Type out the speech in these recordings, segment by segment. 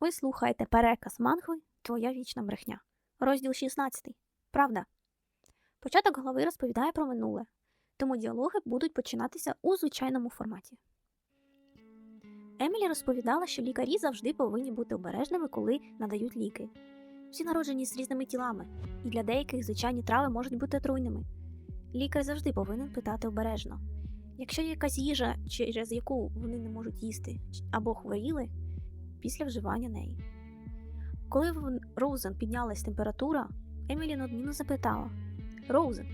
Ви слухаєте переказ мангви Твоя вічна брехня. Розділ 16. Правда. Початок голови розповідає про минуле, тому діалоги будуть починатися у звичайному форматі. Емілі розповідала, що лікарі завжди повинні бути обережними, коли надають ліки. Всі народжені з різними тілами, і для деяких звичайні трави можуть бути отруйними. Лікар завжди повинен питати обережно. Якщо є якась їжа, через яку вони не можуть їсти або хворіли, після вживання неї. Коли в Роузен піднялась температура, Емілі надмінно запитала: Роузен,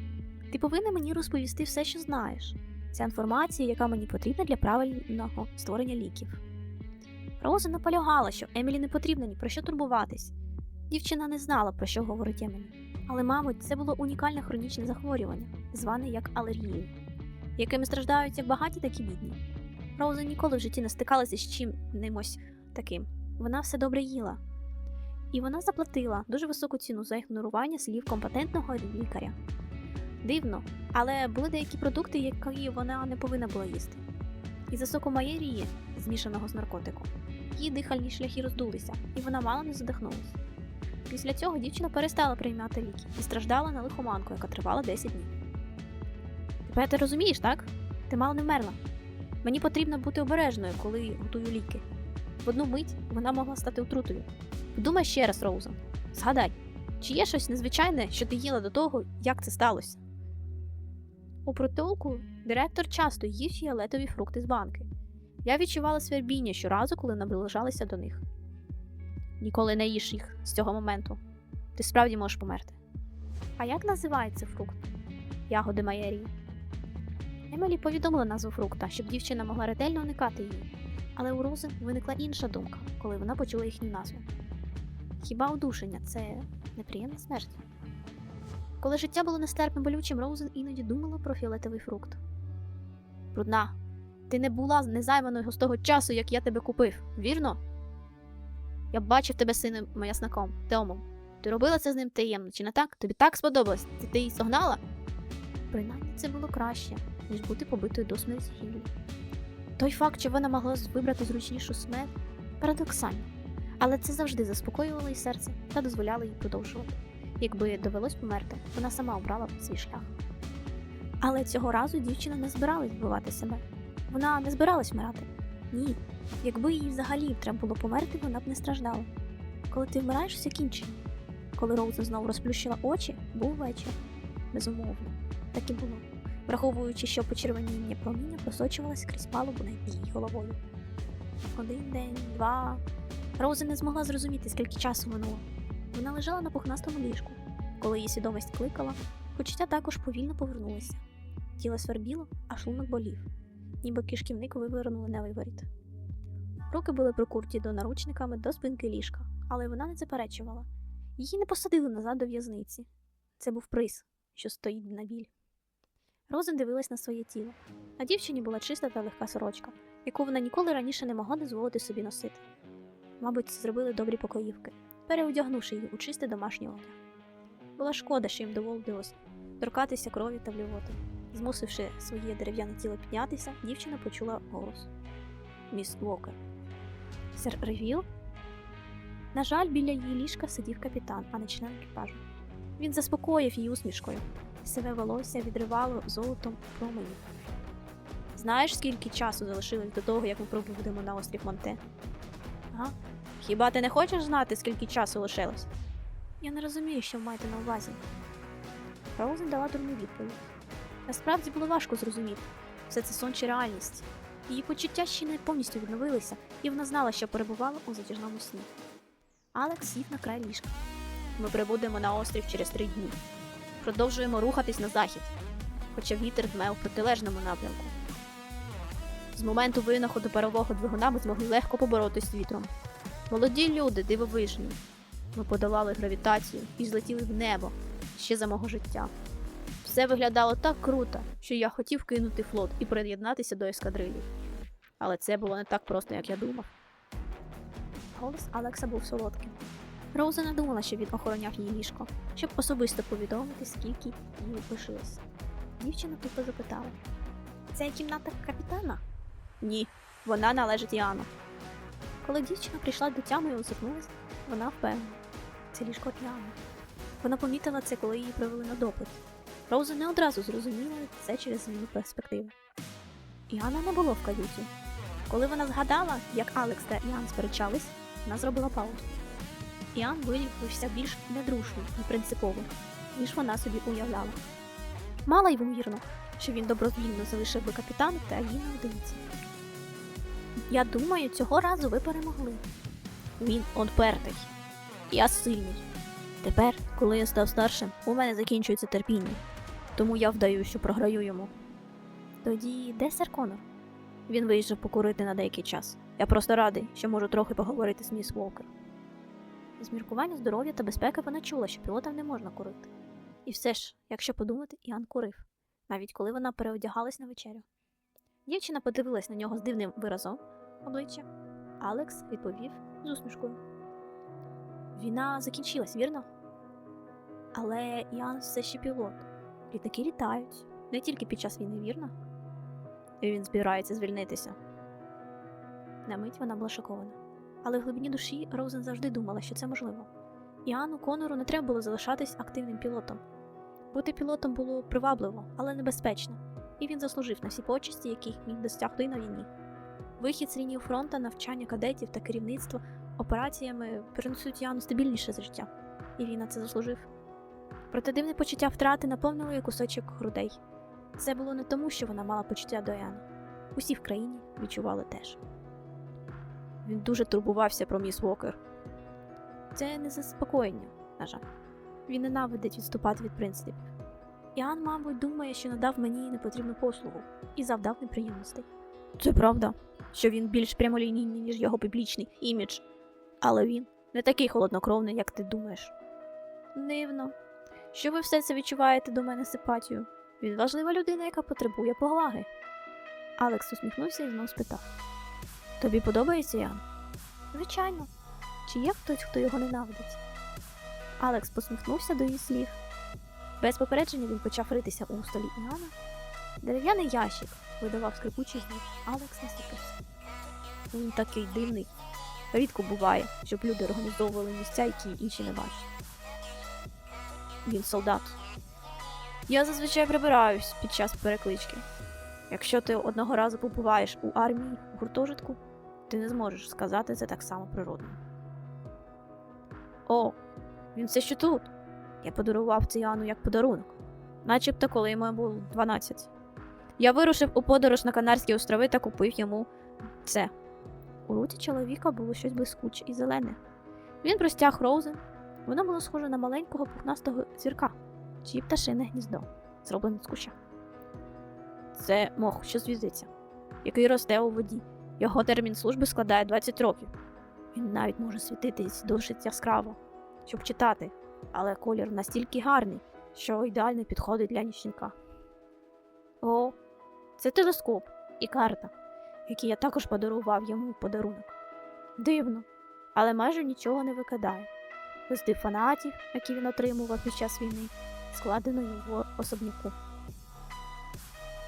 ти повинна мені розповісти все, що знаєш. Ця інформація, яка мені потрібна для правильного створення ліків. Роузен наполягала, що Емілі не потрібно ні про що турбуватись. Дівчина не знала, про що говорить Емілі. Але, мабуть, це було унікальне хронічне захворювання, зване як алергією, якими страждають як багаті, так і бідні. Роузен ніколи в житті не стикалася з чим-немось таким. Вона все добре їла. І вона заплатила дуже високу ціну за ігнорування слів компетентного лікаря. Дивно, але були деякі продукти, які вона не повинна була їсти. Із-за соку маєрії, змішаного з наркотиком, її дихальні шляхи роздулися, і вона мало не задихнулася. Після цього дівчина перестала приймати ліки і страждала на лихоманку, яка тривала 10 днів. Тепер ти розумієш, так? Ти мало не вмерла. Мені потрібно бути обережною, коли готую ліки. В одну мить вона могла стати отрутою. Подумай ще раз, Роузен. Згадай, чи є щось незвичайне, що ти їла до того, як це сталося? У притулку директор часто їв фіолетові фрукти з банки. Я відчувала свербіння щоразу, коли наближалася до них. Ніколи не їж їх з цього моменту. Ти справді можеш померти. А як називається фрукт? Ягоди Майерії. Емелі повідомила назву фрукта, щоб дівчина могла ретельно уникати її. Але у Рози виникла інша думка, коли вона почула їхню назву. Хіба удушення це неприємна смерть? Коли життя було нестерпно болючим, Роузен іноді думала про фіолетовий фрукт. Брудна, ти не була незайманою з того часу, як я тебе купив, вірно? Я бачив тебе сином маясником, Теомом. Ти робила це з ним таємно, чи не так? Тобі так сподобалось? Ти її согнала? Принаймні це було краще, ніж бути побитою до смерті Гіллі. Той факт, що вона могла вибрати зручнішу смерть, парадоксально, але це завжди заспокоювало її серце та дозволяло їй продовжувати. Якби довелось померти, вона сама обрала б свій шлях. Але цього разу дівчина не збиралась вбивати себе. Вона не збиралась вмирати. Ні. Якби їй взагалі треба було померти, вона б не страждала. Коли ти вмираєш, все кінчено. Коли Роузен знову розплющила очі, був вечір. Безумовно, так і було враховуючи, що почервоніння проміння просочувалось крізь палубу над її головою. Один день, два. Роуза не змогла зрозуміти, скільки часу минуло. Вона лежала на пухнастому ліжку. Коли її свідомість кликала, почуття також повільно повернулися. Тіло свербіло, а шлунок болів, ніби кишківник вивернули на виворіт. Руки були прикурті до наручниками до спинки ліжка, але вона не заперечувала. Її не посадили назад до в'язниці. Це був приз, що стоїть на біль. Розен дивилась на своє тіло. На дівчині була чиста та легка сорочка, яку вона ніколи раніше не могла дозволити собі носити. Мабуть, зробили добрі покоївки, переодягнувши її у чистий домашній одяг. Була шкода, що їм доводилось торкатися крові та блювоти. Змусивши своє дерев'яне тіло піднятися, дівчина почула голос Міс Уокер. Сер Ревіл? На жаль, біля її ліжка сидів капітан, а не член екіпажу. Він заспокоїв її усмішкою. Сиве волосся відривало золотом променів. Знаєш, скільки часу залишилось до того, як ми пробудемо на острів Монте? Ага. Хіба ти не хочеш знати, скільки часу лишилось? Я не розумію, що ви маєте на увазі. Роузен дала дурну відповідь. Насправді було важко зрозуміти, все це сон чи реальність. Її почуття ще не повністю відновилися, і вона знала, що перебувала у затяжному сні. Алекс сів на край ліжка. Ми прибудемо на острів через три дні продовжуємо рухатись на захід, хоча вітер дме у протилежному напрямку. З моменту винаходу парового двигуна ми змогли легко поборотись з вітром. Молоді люди, дивовижні. Ми подолали гравітацію і злетіли в небо ще за мого життя. Все виглядало так круто, що я хотів кинути флот і приєднатися до ескадрилі. Але це було не так просто, як я думав. Голос Алекса був солодким. Роуза не думала, що він охороняв її ліжко, щоб особисто повідомити, скільки їй лишилось. Дівчина тупо запитала: Це кімната капітана? Ні, вона належить Іану. Коли дівчина прийшла до тями і озирнулась, вона впевнена. Це ліжко Іани. Вона помітила це, коли її привели на допит. Роуза не одразу зрозуміла це через зміну перспективи. Іана не було в каюті. Коли вона згадала, як Алекс та Іан сперечались, вона зробила паузу. Іан виявився більш недружним і принциповим, ніж вона собі уявляла. Мало ймовірно, що він добровільно залишив би капітана та її наодинці. Я думаю, цього разу ви перемогли. Він отпертий. Я сильний. Тепер, коли я став старшим, у мене закінчується терпіння, тому я вдаю, що програю йому. Тоді де сер Конор? Він виїжджав покурити на деякий час. Я просто радий, що можу трохи поговорити з міс Волкер. З міркування здоров'я та безпеки вона чула, що пілотам не можна курити. І все ж, якщо подумати, Іан курив, навіть коли вона переодягалась на вечерю. Дівчина подивилась на нього з дивним виразом обличчя. Алекс відповів з усмішкою. Війна закінчилась, вірно? Але Іан все ще пілот. Літаки літають. Не тільки під час війни, вірно? І він збирається звільнитися. На мить вона була шокована. Але в глибині душі Роузен завжди думала, що це можливо. Іану Конору не треба було залишатись активним пілотом. Бути пілотом було привабливо, але небезпечно, і він заслужив на всі почесті, яких міг досягти на війні. Вихід з лінії фронту, навчання кадетів та керівництво операціями принесуть Яну стабільніше життя, і він на це заслужив. Проте дивне почуття втрати наповнило її кусочок грудей. Це було не тому, що вона мала почуття до Яна. Усі в країні відчували теж. Він дуже турбувався про міс Вокер. Це не заспокоєння, на жаль. Він ненавидить відступати від принципів. Іан, мабуть, думає, що надав мені непотрібну послугу і завдав неприємностей. Це правда, що він більш прямолінійний, ніж його публічний імідж, але він не такий холоднокровний, як ти думаєш. Дивно, що ви все це відчуваєте до мене симпатію. Він важлива людина, яка потребує поваги. Алекс усміхнувся і знов спитав: Тобі подобається Ян? Звичайно. Чи є хтось, хто його ненавидить? Алекс посміхнувся до її слів. Без попередження він почав ритися у столі Іана. Дерев'яний ящик видавав скрипучий звук. Алекс насупився. Він такий дивний. Рідко буває, щоб люди організовували місця, які інші не бачать. Він солдат. Я зазвичай прибираюсь під час переклички. Якщо ти одного разу побуваєш у армії у гуртожитку, ти не зможеш сказати це так само природно. О, він все ще тут. Я подарував це Яну як подарунок, начебто коли йому було 12. Я вирушив у подорож на Канарські острови та купив йому це. У руці чоловіка було щось блискуче і зелене. Він простяг Роузен. Воно було схоже на маленького пухнастого зірка, чи пташине гніздо, зроблене з куща. Це мох, що світиться, який росте у воді. Його термін служби складає 20 років. Він навіть може світитись досить яскраво, щоб читати, але колір настільки гарний, що ідеально підходить для нічника. О, це телескоп і карта, які я також подарував йому в подарунок. Дивно, але майже нічого не викидає. Листи фанатів, які він отримував під час війни, складено його особняку.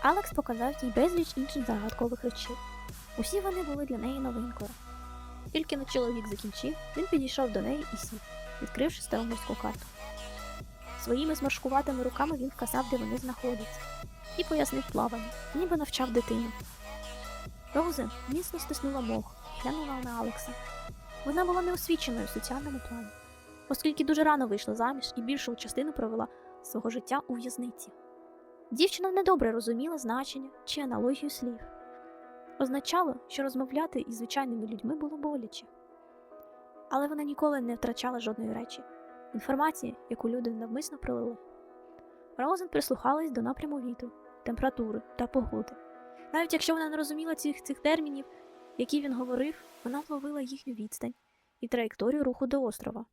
Алекс показав їй безліч інших загадкових речей. Усі вони були для неї новинкою. Тільки на чоловік закінчив, він підійшов до неї і сів, відкривши стару морську карту. Своїми зморшкуватими руками він вказав, де вони знаходяться, і пояснив плавання, ніби навчав дитину. Роузен міцно стиснула мох глянула на Алекса. Вона була неосвіченою в соціальному плані, оскільки дуже рано вийшла заміж і більшу частину провела свого життя у в'язниці. Дівчина недобре розуміла значення чи аналогію слів. Означало, що розмовляти із звичайними людьми було боляче. Але вона ніколи не втрачала жодної речі, інформації, яку люди навмисно пролили. Роузен прислухалась до напряму вітру, температури та погоди. Навіть якщо вона не розуміла цих, цих термінів, які він говорив, вона вловила їхню відстань і траєкторію руху до острова.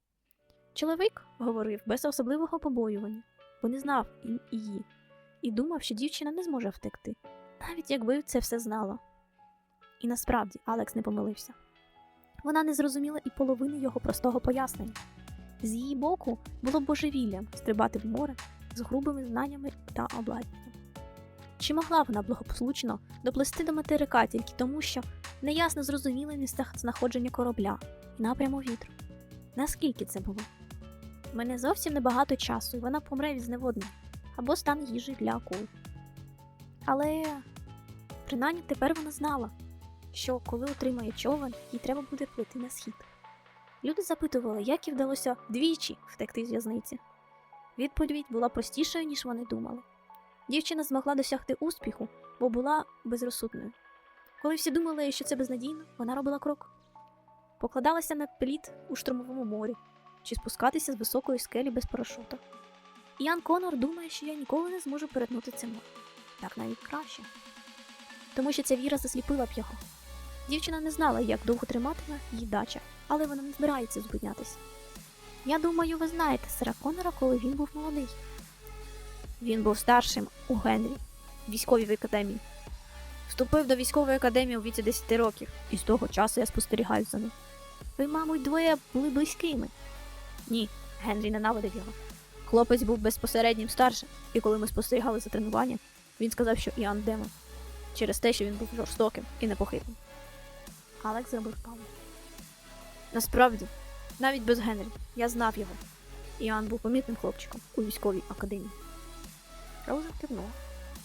Чоловік говорив без особливого побоювання, бо не знав її, і думав, що дівчина не зможе втекти, навіть якби це все знала. І насправді Алекс не помилився. Вона не зрозуміла і половини його простого пояснення. З її боку було божевіллям стрибати в море з грубими знаннями та обладнанням. Чи могла вона благополучно доплисти до материка тільки тому, що неясно зрозуміле місце знаходження корабля і напряму вітру. Наскільки це було? Мене зовсім небагато часу, і вона помре від зневоднення або стане їжею для акул. Але принаймні тепер вона знала, що коли отримає човен, їй треба буде плити на схід. Люди запитували, як їй вдалося двічі втекти з в'язниці. Відповідь була простішою, ніж вони думали. Дівчина змогла досягти успіху, бо була безрозсудною. Коли всі думали, що це безнадійно, вона робила крок. Покладалася на плід у штурмовому морі чи спускатися з високої скелі без парашута. Іан Конор думає, що я ніколи не зможу перетнути це море. Так навіть краще. Тому що ця віра засліпила б його. Дівчина не знала, як довго триматиме її дача, але вона не збирається зупинятися. Я думаю, ви знаєте сера Конора, коли він був молодий. Він був старшим у Генрі, військовій академії. Вступив до військової академії у віці 10 років, і з того часу я спостерігаю за ним. Ви, мабуть, двоє були близькими. Ні, Генрі ненавидив його. Хлопець був безпосереднім старшим, і коли ми спостерігали за тренуванням, він сказав, що Іоанн демон, через те, що він був жорстоким і непохитним. Алекс зробив паузу. Насправді, навіть без Генрі, я знав його. Іоанн був помітним хлопчиком у військовій академії. Роузен кивнула,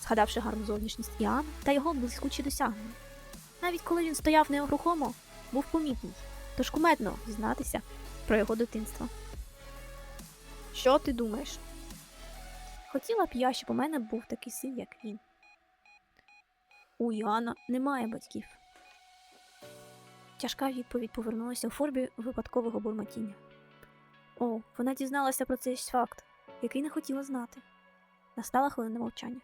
згадавши гарну зовнішність Іоанна та його блискучі досягнення. Навіть коли він стояв нерухомо, був помітний, тож кумедно дізнатися про його дитинство. Що ти думаєш? Хотіла б я, щоб у мене був такий син, як він. У Іоанна немає батьків. Тяжка відповідь повернулася у формі випадкового бурмотіння. О, вона дізналася про цей факт, який не хотіла знати. Настала хвилина мовчання.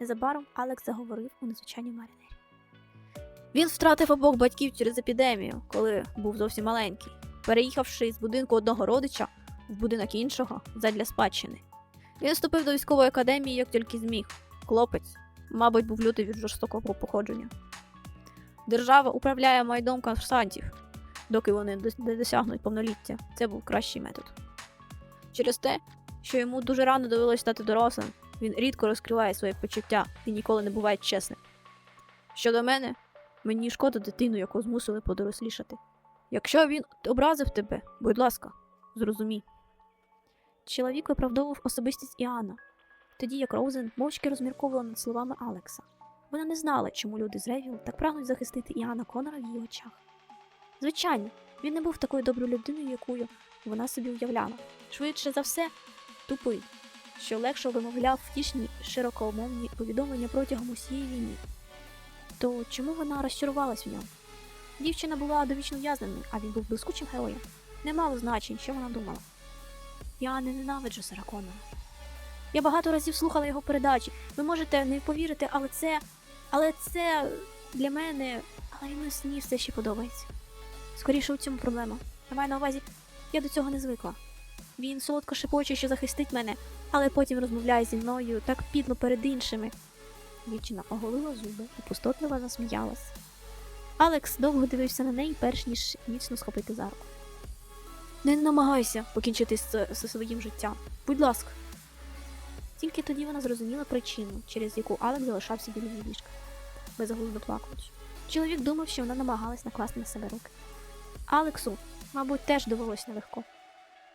Незабаром Алекс заговорив у незвичайній марінері. Він втратив обох батьків через епідемію, коли був зовсім маленький, переїхавши з будинку одного родича в будинок іншого задля спадщини. Він вступив до військової академії як тільки зміг. Хлопець, мабуть, був лютий від жорстокого походження. Держава управляє майдом курсантів, доки вони не досягнуть повноліття. Це був кращий метод. Через те, що йому дуже рано довелося стати дорослим, він рідко розкриває свої почуття і ніколи не буває чесним. Щодо мене, мені шкода дитину, яку змусили подорослішати. Якщо він образив тебе, будь ласка, зрозумій. Чоловік виправдовував особистість Іоанна, тоді як Роузен мовчки розмірковувала над словами Алекса. Вона не знала, чому люди з Ревіл так прагнуть захистити Іоанна Конора в її очах. Звичайно, він не був такою доброю людиною, якою вона собі уявляла. Швидше за все, тупий, що легше вимовляв втішні широкомовні повідомлення протягом усієї війни. То чому вона розчарувалась в ньому? Дівчина була довічно в'язненою, а він був блискучим героєм. Не мало значень, що вона думала. Я не ненавиджу Сера Коннора. Я багато разів слухала його передачі. Ви можете не повірити, але це. Але це для мене. Але йому сні все ще подобається. Скоріше у цьому проблема. Я маю на увазі, я до цього не звикла. Він солодко шепоче, що захистить мене, але потім розмовляє зі мною так підло перед іншими. Дівчина оголила зуби і пустотливо засміялась. Алекс довго дивився на неї, перш ніж міцно схопити за руку. Не намагайся покінчити зі своїм життям. Будь ласка. Тільки тоді вона зрозуміла причину, через яку Алекс залишався біля її ліжка, безглуздо плакаючи. Чоловік думав, що вона намагалась накласти на себе руки. Алексу, мабуть, теж довелось нелегко.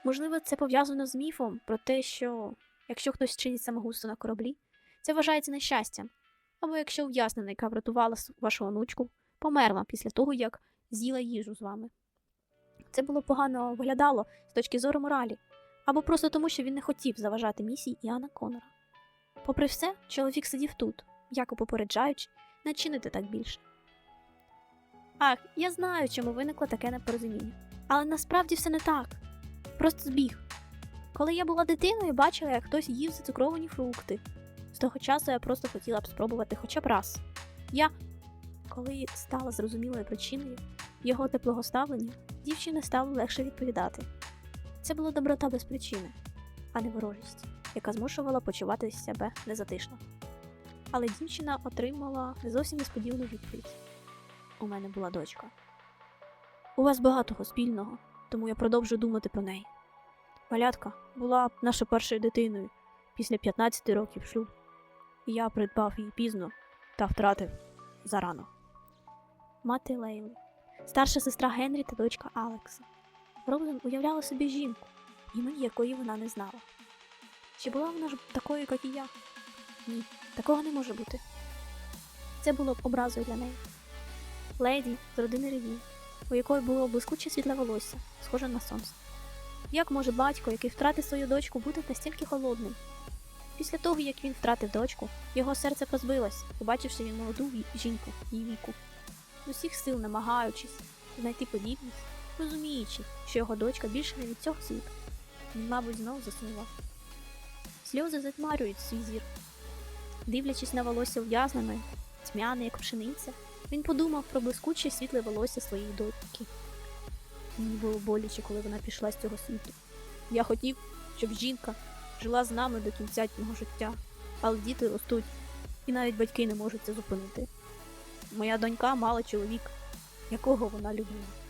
Можливо, це пов'язано з міфом про те, що якщо хтось чинить самогубство на кораблі, це вважається нещастям. Або якщо ув'язнена, яка врятувала вашу онучку, померла після того, як з'їла їжу з вами. Це було погано виглядало з точки зору моралі, або просто тому, що він не хотів заважати місії Іана Конора. Попри все, чоловік сидів тут, яко попереджаючи, не чинити так більше. Ах, я знаю, чому виникло таке непорозуміння. Але насправді все не так. Просто збіг. Коли я була дитиною, бачила, як хтось їв зацукровані фрукти. З того часу я просто хотіла б спробувати хоча б раз. Я, коли стала зрозумілою причиною його теплого ставлення, дівчині стало легше відповідати. Це була доброта без причини, а не ворожість, яка змушувала почувати себе незатишно. Але дівчина отримала зовсім несподівану відповідь. У мене була дочка. У вас багатого спільного, тому я продовжую думати про неї. Малятка була нашою першою дитиною після 15 років шлюбу. І я придбав її пізно та втратив зарано. мати Лейли, старша сестра Генрі та дочка Алекса. Роузен уявляла собі жінку, імені якої вона не знала. Чи була вона ж такою, як і я? Ні, такого не може бути. Це було б образою для неї. Леді з родини Реві, у якої було блискуче світле волосся, схоже на сонце. Як може батько, який втратив свою дочку, бути настільки холодним? Після того, як він втратив дочку, його серце позбилось, побачивши він молоду жінку її віку. З усіх сил намагаючись знайти подібність, розуміючи, що його дочка більше не від цього світу. Він, мабуть, знов засумував. Сльози затьмарюють свій зір. Дивлячись на волосся ув'язненої, тьмяне, як пшениця, він подумав про блискуче світле волосся своєї дочки. Мені було боляче, коли вона пішла з цього світу. Я хотів, щоб жінка жила з нами до кінця мого життя, але діти ростуть, і навіть батьки не можуть це зупинити. Моя донька мала чоловіка, якого вона любила.